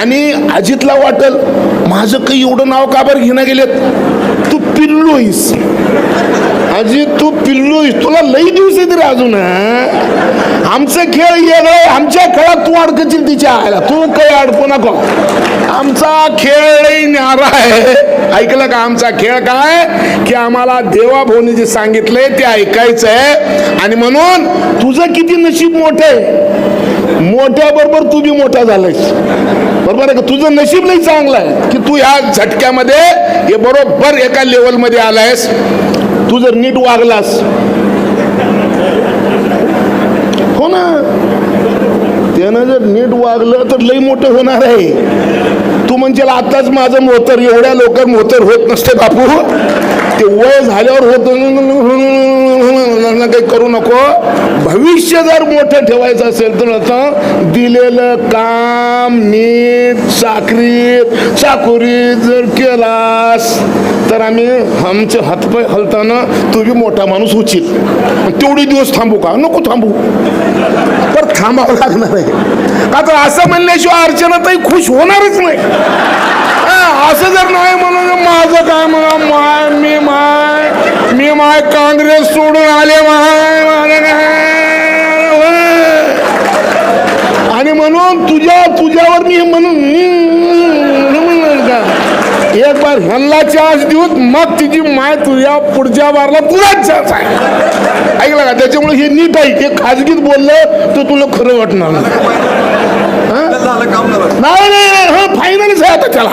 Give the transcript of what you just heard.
आणि अजितला वाटल माझं काही एवढं नाव का बरं घेणं गेलेत? तू पिल्लू आहेस. अजित तू पिल्लू आहेस. तुला लई दिवस येते रे अजून आमचं खेळ येणं आमच्या खेळात तू अडकशील तिच्या आयला तू काही अडकू नको. आमचा खेळ लई न्यारा आहे. ऐकलं का आमचा खेळ काय? की आम्हाला देवाभाऊनी जे सांगितलंय ते ऐकायचं आहे आणि म्हणून तुझं किती नशीब मोठं आहे. मोठ्या बरोबर तू बी मोठा झालायस. बरोबर आहे का? तुझं नशीब नाही चांगलं आहे की तू ह्या झटक्यामध्ये हे बरोबर एका लेवलमध्ये आलायस. तू जर नीट वागलास. हो ना? त्यानं जर नीट वागलं तर लई मोठं होणार आहे. तू म्हणजे आताच माझं मोतर एवढ्या लवकर मोतर होत नसते बापू. ते वय झाल्यावर होत काही करू नको. भविष्य जर मोठं ठेवायचं असेल तर आता दिलेलं काम नीट चाकरीत चाकुरीत जर केलास तर आम्ही आमचे हातपाय हलताना तुझी मोठा माणूस उचित तेवढे दिवस थांबू का? नको थांबू. तर थांबावं लागणार आहे. का तर असं म्हणल्याशिवाय अर्चना ताई खुश होणारच नाही. हा, जर नाही म्हणून माझं काय म्हणा? माय मी माय मी माय काँग्रेस सोडून आले माय काय. आणि म्हणून तुझ्या तुझ्यावर मी म्हणून एक बार ह्यांना चान्स देऊन मग तिची माय तुझ्या पुढच्या बारला तुलाच चान्स आहे. ऐकलं का? त्याच्यामुळे हे नीट आहे. ते खाजगीत बोललं तर तुला खरं वाटणार नाही. नाही नाही फायनलच आहे आता त्याला